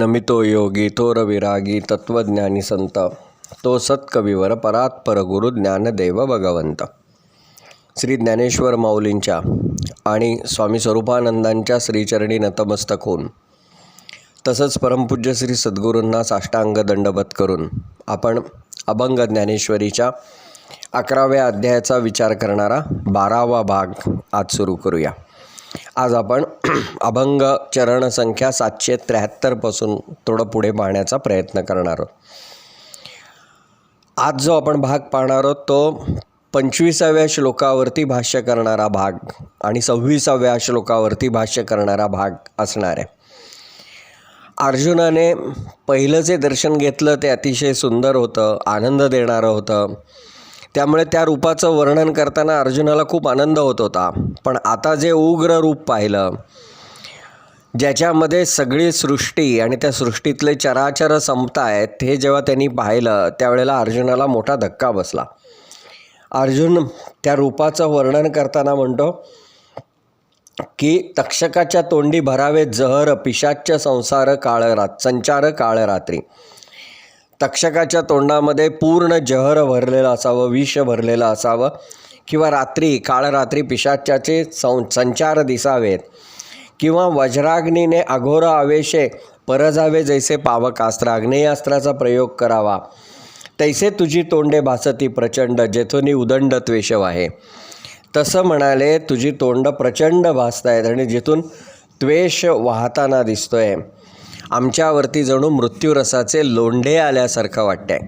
नमितो योगी तो रविरागी तत्वज्ञानी संत। तो सत्कविवर परात्पर गुरु ज्ञानदेव भगवंत। श्री ज्ञानेश्वर माऊलींच्या आणि स्वामी स्वरूपानंदांच्या श्रीचरणी नतमस्तक होऊन तसंच परमपूज्य श्री सद्गुरूंना साष्टांग दंडवत करून आपण अभंग ज्ञानेश्वरीच्या अकराव्या अध्यायाचा विचार करणारा बारावा भाग आज सुरू करूया. आज आपण अभंग चरण संख्या सातशे त्र्याहत्तरपासून थोडं पुढे पाहण्याचा प्रयत्न करणार आहोत. आज जो आपण भाग पाहणार आहोत तो पंचवीसाव्या श्लोकावरती भाष्य करणारा भाग आणि सव्वीसाव्या श्लोकावरती भाष्य करणारा भाग असणार आहे. अर्जुनाने पहिलं जे दर्शन घेतलं ते अतिशय सुंदर होतं आनंद देणारं होतं. त्यामुळे त्या रूपाचं वर्णन करताना अर्जुनाला खूप आनंद होत होता. पण आता जे उग्र रूप पाहिलं ज्याच्यामध्ये सगळी सृष्टी आणि त्या सृष्टीतले चराचर संपतायत हे जेव्हा त्यांनी पाहिलं त्यावेळेला अर्जुनाला मोठा धक्का बसला. अर्जुन त्या रूपाचं वर्णन करताना म्हणतो की तक्षकाच्या तोंडी भरावे जहर पिशाच्य संसार काळ रात संचार काळ रात्री. तक्षकाच्या तोंडामध्ये पूर्ण जहर भरलेलं असावं विष भरलेलं असावं किंवा रात्री काळरात्री पिशाच्याचे सं संचार दिसावेत किंवा वज्राग्नीने अघोर आवेशे परजावे जैसे पावकास्त्र आग्नेयास्त्राचा प्रयोग करावा. तैसे तुझी तोंडे भासती प्रचंड जेथोनी उदंड त्वेषव आहे. तसं म्हणाले तुझी तोंड प्रचंड भासत आहेत आणि जिथून त्वेष वाहताना दिसतोय. आमच्यावरती जणू मृत्यूरसाचे लोंढे आल्यासारखं वाटतंय.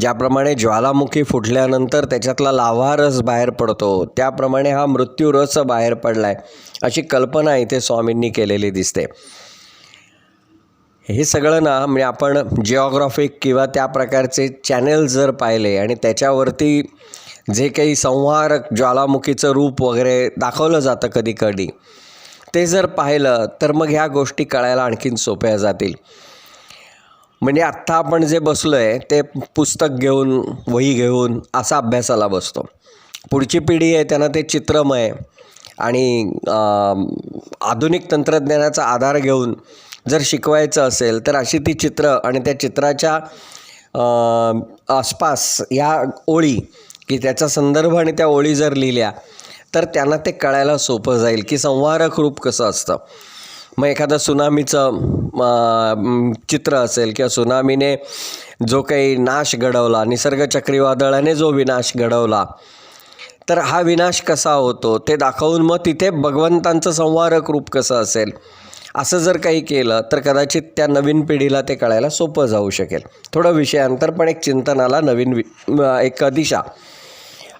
ज्याप्रमाणे ज्वालामुखी फुटल्यानंतर त्याच्यातला लाव्हारस बाहेर पडतो त्याप्रमाणे हा मृत्यूरस बाहेर पडला आहे अशी कल्पना इथे स्वामींनी केलेली दिसते. हे सगळं ना म्हणजे आपण जिओग्राफिक किंवा त्या प्रकारचे चॅनल जर पाहिले आणि त्याच्यावरती जे काही संहारक ज्वालामुखीचं रूप वगैरे दाखवलं जातं कधी कधी ते जर पाहिलं तर मग ह्या गोष्टी कळायला आणखीन सोप्या जातील. म्हणजे आत्ता आपण जे बसलो आहे ते पुस्तक घेऊन वही घेऊन असा अभ्यासाला बसतो. पुढची पिढी आहे त्यांना ते चित्रमय आणि आधुनिक तंत्रज्ञानाचा आधार घेऊन जर शिकवायचं असेल तर अशी ती चित्र आणि त्या चित्राच्या आसपास ह्या ओळी की त्याचा संदर्भ आणि त्या ओळी जर लिहिल्या तर त्यांना ते कळायला सोपं जाईल की संवारक रूप कसं असतं. मग एखादं सुनामीचं चित्र असेल किंवा सुनामीने जो काही नाश घडवला निसर्ग चक्रीवादळाने जो विनाश घडवला तर हा विनाश कसा होतो ते दाखवून मग तिथे भगवंतांचं संवारक रूप कसं असेल असं जर काही केलं तर कदाचित त्या नवीन पिढीला ते कळायला सोपं जाऊ शकेल. थोडं विषयांतर पण एक चिंतनाला नवीन वि एक दिशा.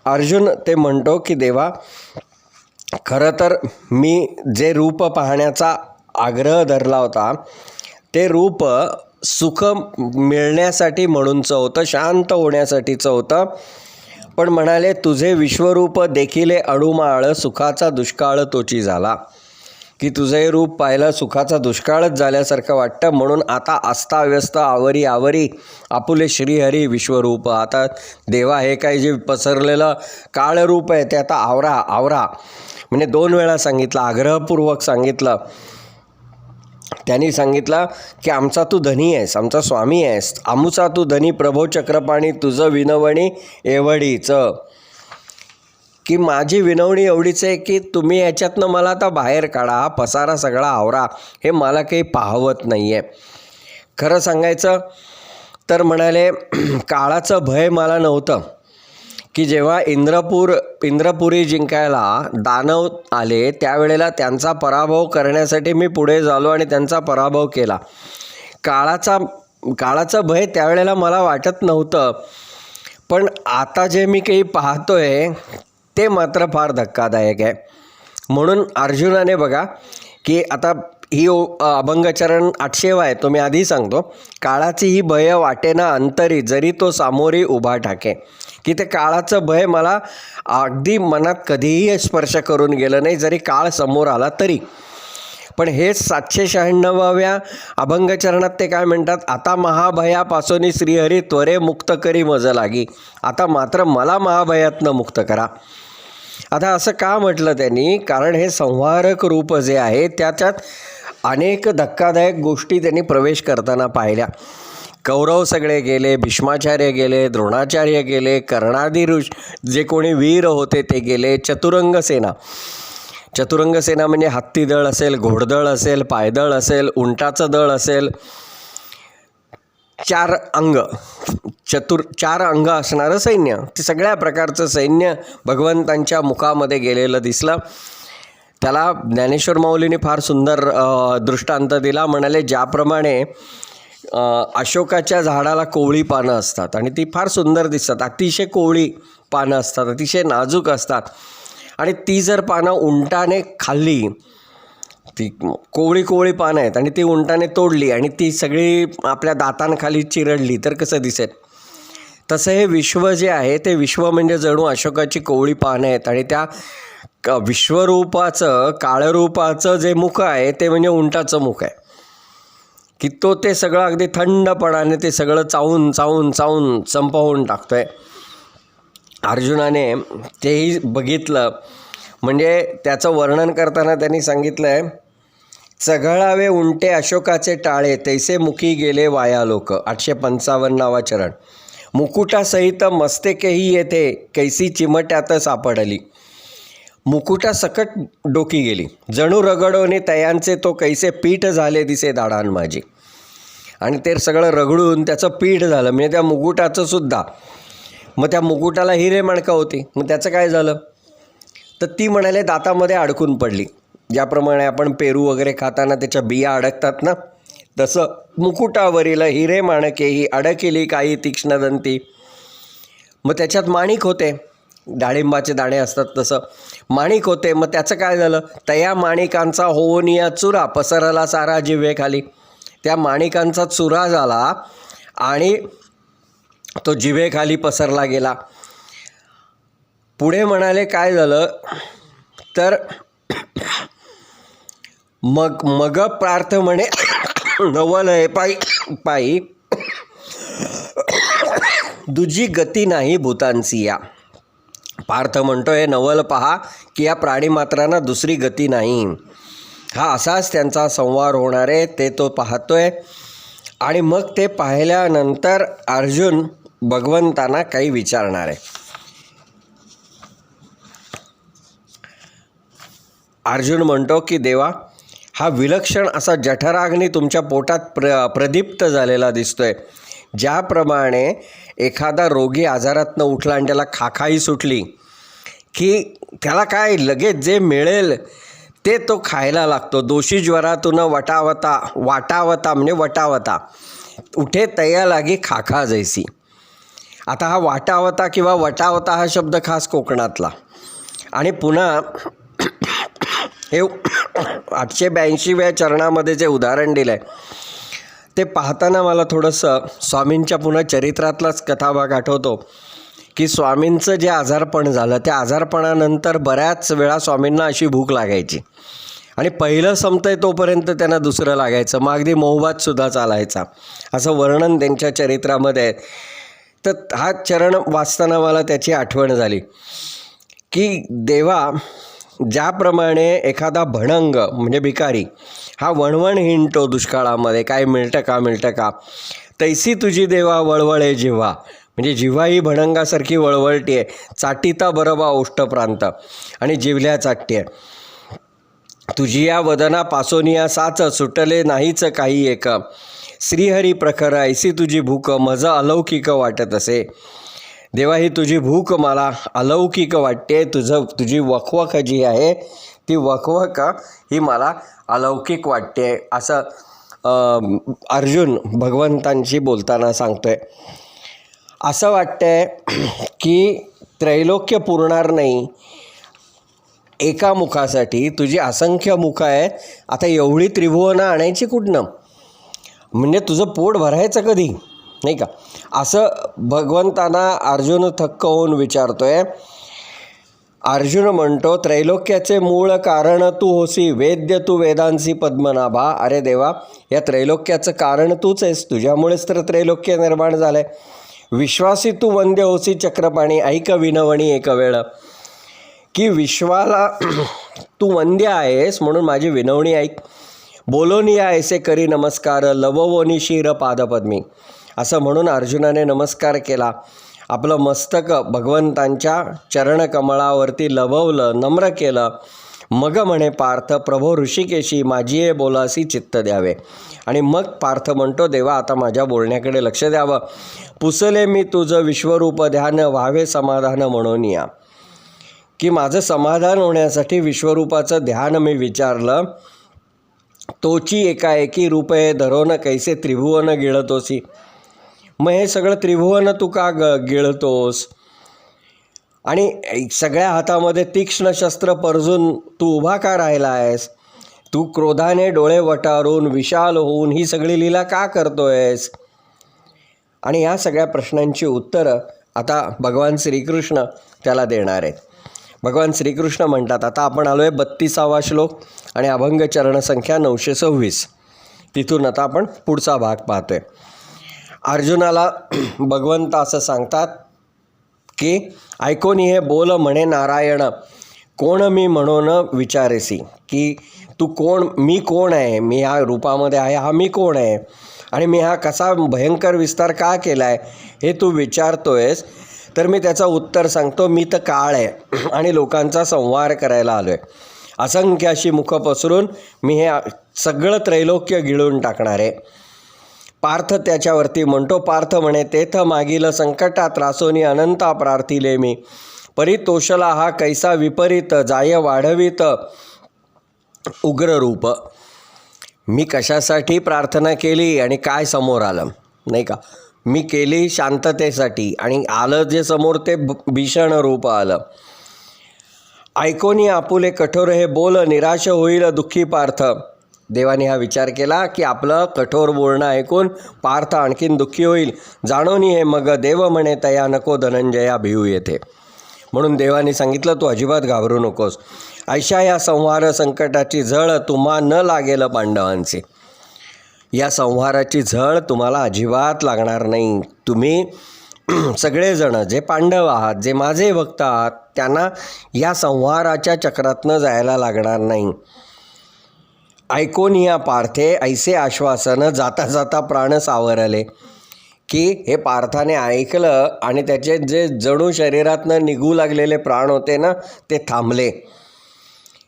अर्जुन ते म्हणतो की देवा खरं तर मी जे रूप पाहण्याचा आग्रह धरला होता ते रूप सुख मिळण्यासाठी म्हणूनचं होतं शांत होण्यासाठीचं होतं. पण म्हणाले तुझे विश्वरूप देखिले अणुमाळ सुखाचा दुष्काळ तोची झाला. की तुझंही रूप पाहिलं सुखाचा दुष्काळच झाल्यासारखं वाटतं म्हणून आता अस्ताव्यस्त आवरी आवरी आपुले श्रीहरी विश्वरूप. आता देवा हे काय जे पसरलेलं काळरूप आहे ते आता आवरा आवरा. म्हणजे दोन वेळा सांगितलं आग्रहपूर्वक सांगितलं. त्यांनी सांगितलं की आमचा तू धनी आहेस आमचा स्वामी आहेस. आमुचा तू धनी प्रभो चक्रपाणी तुझं विनवणी एवढीचं. की माझी विनवणी एवढीच आहे की तुम्ही याच्यातनं मला आता बाहेर काढा हा पसारा सगळा आवरा हे मला काही पाहवत नाही आहे खरं सांगायचं तर म्हणाले काळाचं भय मला नव्हतं की जेव्हा इंद्रपूर इंद्रपुरी जिंकायला दानव आले त्यावेळेला त्यांचा पराभव करण्यासाठी मी पुढे झालो आणि त्यांचा पराभव केला. काळाचा काळाचं भय त्यावेळेला मला वाटत नव्हतं. पण आता जे मी काही पाहतो आहे ते मात्र फार धक्कादायक आहे. म्हणून अर्जुनाने बघा की आता ही ओ अभंगचरण आठशेवा आहे तो मी आधी सांगतो. काळाची ही भय वाटेना अंतरी जरी तो सामोरी उभा टाके की ते काळाचं भय मला अगदी मनात कधीही स्पर्श करून गेलं नाही जरी काळ समोर आला तरी. पण हेच सातशे शहाण्णवाव्या अभंगचरणात ते काय म्हणतात आता महाभयापासून श्रीहरी त्वरे मुक्त करी मज लागी. आता मात्र मला महाभयातनं मुक्त करा. आता असं का म्हटलं त्यांनी? कारण हे संहारक रूप जे आहे त्याच्यात अनेक धक्कादायक गोष्टी त्यांनी प्रवेश करताना पाहिल्या. कौरव सगळे गेले भीष्माचार्य गेले द्रोणाचार्य गेले कर्णादी ऋष जे कोणी वीर होते ते गेले चतुरंग सेना. चतुरंग सेना म्हणजे हत्ती दळ असेल घोडदळ असेल पायदळ असेल उंटाचं दळ असेल चार अंग चतुर चार अंग असणारं सैन्य. ते सगळ्या प्रकारचं सैन्य भगवंतांच्या मुखामध्ये गेलेलं दिसलं. त्याला ज्ञानेश्वर माऊलीने फार सुंदर दृष्टांत दिला. म्हणाले ज्याप्रमाणे अशोकाच्या झाडाला कोवळी पानं असतात आणि ती फार सुंदर दिसतात. अतिशय कोवळी पानं असतात अतिशय नाजूक असतात. आणि ती जर पानं उंटाने खाल्ली ती कोवळी कोवळी पानं आहेत आणि ती उंटाने तोडली आणि ती सगळी आपल्या दातांखाली चिरडली. तर कसं दिसेल? तसं हे विश्व जे आहे ते विश्व म्हणजे जणू अशोकाची कोवळी पानं आहेत आणि त्या विश्वरूपाचं काळरूपाचं जे मुख आहे ते म्हणजे उंटाचं मुख आहे. की तो ते सगळं अगदी थंडपणाने ते सगळं चावून चावून चावून संपवून टाकतोय. अर्जुनाने तेही बघितलं. म्हणजे त्याचं वर्णन करताना त्यांनी सांगितलं आहे चघळावे उंटे अशोकाचे टाळे तैसे मुखी गेले वाया लोक. आठशे पंचावन्नावा चरण. मुकुटासहित मस्तेकेही येथे कैसी चिमट्यात सापडली. मुकुटा सकट डोकी गेली. जणू रगडोने तयांचे तो कैसे पीठ झाले दिसे दाडान माझी. आणि ते सगळं रगडून त्याचं पीठ झालं. म्हणजे त्या मुकुटाचं सुद्धा. मग त्या मुकुटाला हिरे मणका होती. मग त्याचं काय झालं? तर ती म्हणाले दातामध्ये अडकून पडली. ज्याप्रमाणे आपण पेरू वगैरे खाताना त्याच्या बिया अडकतात ना तसं मुकुटावरील हिरे माणके ही अडकेली काही तीक्ष्णदंती. मग त्याच्यात माणिक होते. डाळिंबाचे दाणे असतात तसं. माणिक होते. मग त्याचं काय झालं? तया माणिकांचा होवनिया चुरा पसरला सारा जिवेखाली त्या माणिकांचा चुरा झाला आणि तो जिवेखाली पसरला गेला. पुढे म्हणाले काय झालं? तर मग मग प्रार्थ म्हणे नवल आहे पायी पायी. दुजी गती नाही भूतांची या. पार्थ म्हणतोय नवल पहा की या प्राणीमात्रांना दुसरी गती नाही. हा असाच त्यांचा संवार होणार आहे ते तो पाहतोय. आणि मग ते पाहिल्यानंतर अर्जुन भगवंतांना काही विचारणार आहे. अर्जुन म्हणतो की देवा हा विलक्षण असा जठराग्नी तुमच्या पोटात प्र प्रदीप्त झालेला दिसतोय. ज्याप्रमाणे एखादा रोगी आजारातनं उठला आणि त्याला खाखाई सुटली की त्याला काय लगेच जे मिळेल ते तो खायला लागतो. दोषी ज्वरातून वटावता वाटावता म्हणजे वटावता. उठे तया लागी खाखा जैसी. आता हा वाटावता किंवा वटावता हा शब्द खास कोकणातला. आणि पुन्हा हे आठशे ब्याऐंशीव्या चरणामध्ये जे उदाहरण दिलं आहे ते पाहताना मला थोडंसं स्वामींच्या पुन्हा चरित्रातलाच कथाभाग आठवतो की स्वामींचं जे आजारपण झालं त्या आजारपणानंतर बऱ्याच वेळा स्वामींना अशी भूक लागायची. आणि पहिलं संपतंय तोपर्यंत त्यांना दुसरं लागायचं मग अगदी मोहबातसुद्धा चालायचा असं वर्णन त्यांच्या चरित्रामध्ये आहे. तर हा चरण वाचताना मला त्याची आठवण झाली की देवा ज्याप्रमाणे एखादा भणंग म्हणजे भिकारी हा वणवण हिंडतो दुष्काळामध्ये काय मिळतं का मिळतं का? तैसी तुझी देवा वळवळे जिव्हा. म्हणजे जिव्हा ही भणंगासारखी वळवळटी आहे चाटीता बरोबा ओष्ट प्रांत आणि जिवल्या चाटते तुझी या वदना पासोनिया साच सुटले नाहीच काही एक. श्रीहरी प्रखर ऐसी तुझी भूक मज अलौकिक वाटत असे. देवा ही तुझी भूक मला अलौकिक वाटते. तुझं तुझी वखवख जी आहे ती वखवख ही मला अलौकिक वाटते. असं अर्जुन भगवंतांशी बोलताना सांगतोय. असं वाटतंय की त्रैलोक्य पुरणार नाही. एका मुखासाठी तुझी असंख्य मुखं आहेत. आता एवढी त्रिभुवनं आणायची कुठनं? म्हणजे तुझं पोट भरायचं कधी? नाही का? असं भगवंतांना अर्जुन थक्क होऊन विचारतोय अर्जुन म्हणतो त्रैलोक्याचे मूळ कारण तू होसी वेद्य तू वेदांसी पद्मनाभा. अरे देवा या त्रैलोक्याचं कारण तूच आहेस तुझ्यामुळेच तर त्रैलोक्य निर्माण झालं आहे विश्वासी तू वंद्य होसी चक्रपाणी ऐक विनवणी एक वेळ. की विश्वाला तू वंद्य आहेस म्हणून माझी विनवणी ऐक. बोलोनी ऐसे करी नमस्कार लववोनी शिर पादपद्मी. असं म्हणून अर्जुनाने नमस्कार केला. आपलं मस्तक भगवंतांच्या चरणकमळावरती लववलं नम्र केलं. मग म्हणे पार्थ प्रभो ऋषिकेशी माझी बोलासी चित्त द्यावे आणि मग पार्थ म्हणतो देवा आता माझ्या बोलण्याकडे लक्ष द्यावं. पुसले मी तुझं विश्वरूप ध्यान व्हावे समाधान म्हणून या. की माझं समाधान होण्यासाठी विश्वरूपाचं ध्यान मी विचारलं तोची एकाएकी रूपये धरोन कैसे त्रिभुवन गिळतोसी. मग हे सगळं त्रिभुवन तू का ग गिळतोस? आणि सगळ्या हातामध्ये तीक्ष्ण शस्त्र परजून तू उभा का राहिला आहेस तू क्रोधाने डोळे वटारून विशाल होऊन ही सगळी लीला का करतोयस? आणि या सगळ्या प्रश्नांची उत्तरं आता भगवान श्रीकृष्ण त्याला देणार आहेत. भगवान श्रीकृष्ण म्हणतात आता आपण आलो आहे बत्तीसावा श्लोक आणि अभंग चरण संख्या नऊशे सव्वीस. तिथून आता आपण पुढचा भाग पाहतोय. अर्जुनाला भगवंत असं सांगतात की ऐकोनी हे बोल म्हणे नारायण कोण मी म्हणून विचारेसी? की तू कोण मी कोण आहे? मी ह्या रूपामध्ये आहे हा मी कोण आहे? आणि मी हा कसा भयंकर विस्तार का केला आहे हे तू विचारतोयस? तर मी त्याचं उत्तर सांगतो मी तर काळ आहे आणि लोकांचा संवार करायला आलो आहे असंख्य अशी मुखं पसरून मी हे सगळं त्रैलोक्य गिळून टाकणार आहे. पार्थ त्याच्यावरती म्हणतो पार्थ म्हणे तेथ मागील संकटा त्रासोनी अनंता प्रार्थिले मी. परितोषला हा कैसा विपरीत जाय वाढवित उग्र रूप मी कशासाठी प्रार्थना केली आणि काय समोर आलं नाही का? मी केली शांततेसाठी आणि आलं जे समोर ते भीषण रूप आलं. ऐकोनी आपुले कठोर हे बोल निराश होईल दुःखी पार्थ. देवाने हा विचार केला की आपलं कठोर बोलणं ऐकून पार्थ आणखीन दुःखी होईल. जाणोनी हे मग देव म्हणे तया नको धनंजया भिऊ येथे. म्हणून देवाने सांगितलं तू अजिबात घाबरू नकोस. अशा या संहार संकटाची झळ तुम्हा न लागेल पांडवांचे. या संहाराची झळ तुम्हाला अजिबात लागणार नाही. तुम्ही सगळेजण जे पांडव आहात जे माझे भक्त आहात त्यांना या संहाराच्या चक्रातनं जायला लागणार नाही. ऐकून या पार्थे ऐसे आश्वासनं जाता जाता प्राण सावरले की हे पार्थाने ऐकलं आणि त्याचे जे जणू शरीरातनं निघू लागलेले प्राण होते ना ते थांबले.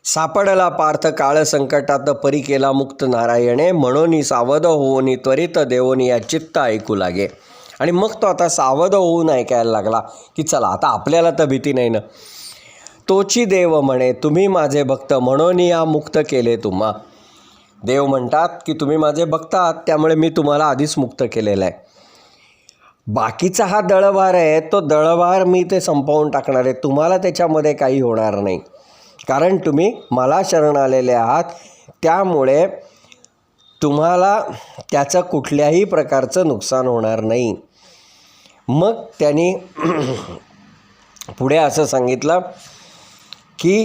सापडला पार्थ काळ संकटात परी केला मुक्त नारायणे म्हणून सावध होऊन त्वरित देवोनी या चित्त ऐकू लागे. आणि मग तो आता सावध होऊन ऐकायला लागला की चला आता आपल्याला तर भीती नाही ना. तोची देव म्हणे तुम्ही माझे भक्त म्हणून या मुक्त केले तुम्हा. देव म्हणतात की तुम्ही माझे बघतात त्यामुळे मी तुम्हाला आधीच मुक्त केलेलं आहे. बाकीचा हा दळभार आहे तो दळभार मी ते संपवून टाकणार आहे. तुम्हाला त्याच्यामध्ये काही होणार नाही. कारण तुम्ही मला शरण आलेले आहात त्यामुळे तुम्हाला त्याचं कुठल्याही प्रकारचं नुकसान होणार नाही. मग त्यांनी पुढे असं सांगितलं की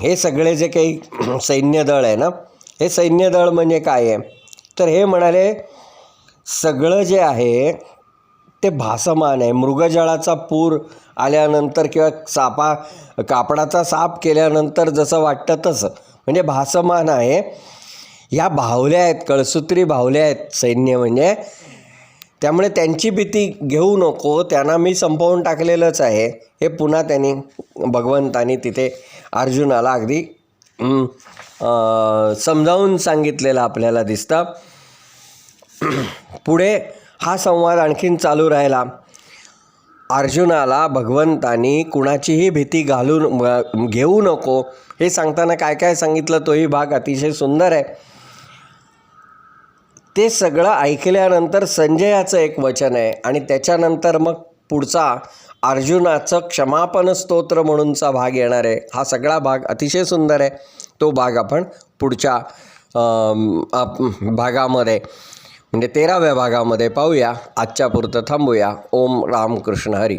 हे सगळे जे काही सैन्यदळ आहे ना हे सैन्यदळ म्हणजे काय आहे? तर हे म्हणाले सगळं जे आहे ते भासमान आहे. मृगजळाचा पूर आल्यानंतर किंवा सापा कापडाचा साप केल्यानंतर जसं वाटतं तसं. म्हणजे भासमान आहे. ह्या भावल्या आहेत कळसूत्री भावल्या आहेत सैन्य म्हणजे. त्यामुळे त्यांची भीती घेऊ नको त्यांना मी संपवून टाकलेलंच आहे. हे पुन्हा त्यांनी भगवंतानी तिथे अर्जुनाला अगदी समजावून सांगितलेलं आपल्याला दिसतं. पुढे हा संवाद आणखीन चालू राहिला. अर्जुनाला भगवंतानी कुणाचीही भीती घालून घेऊ नको हे सांगताना काय काय सांगितलं तोही भाग अतिशय सुंदर आहे. ते सगळं ऐकल्यानंतर संजयाचं एक वचन आहे आणि त्याच्यानंतर मग पुढचा अर्जुनाचं क्षमापन स्तोत्र म्हणूनचा भाग येणार आहे. हा सगळा भाग अतिशय सुंदर आहे. तो भाग आपण पुढच्या आप- भागामध्ये म्हणजे तेराव्या भागामध्ये पाहूया. आजच्या पुरतं थांबूया. ओम रामकृष्ण हरी.